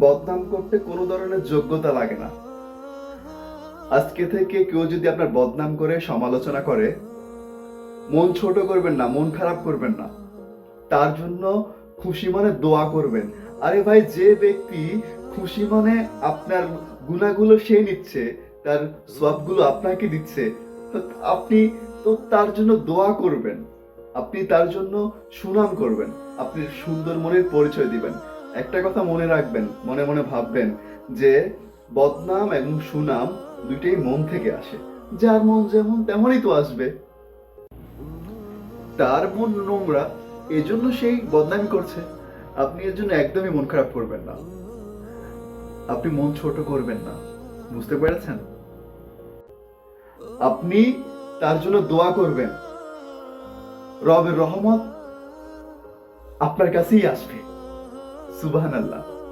বদনাম করতে কোনো ধরনের যোগ্যতা লাগে না। আজকে থেকে কেউ যদি আপনার বদনাম করে, সমালোচনা করে, মন ছোট করবেন না, মন খারাপ করবেন না। তার জন্য খুশি মনে দোয়া করবেন। আরে ভাই, যে ব্যক্তি খুশি মনে আপনার গুণাগুলো সে নিচ্ছে, তার সবগুলো আপনাকে দিচ্ছে, আপনি তো তার জন্য দোয়া করবেন। আপনি তার জন্য সুনাম করবেন। আপনি সুন্দর মনের পরিচয় দিবেন। একটা কথা মনে রাখবেন, মনে মনে ভাববেন যে বদনাম এবং সুনাম দুইটাই মন থেকে আসে। যার মন যেমন তেমনই তো আসবে। তার মন নোংরা, এজন্য সেই বদনামি করছে। আপনি এর জন্য একদমই মন খারাপ করবেন না। আপনি মন ছোট করবেন না। বুঝতে পেরেছেন? আপনি তার জন্য দোয়া করবেন। রবের রহমত আপনার কাছেই আসবে। सुबह अल्लाह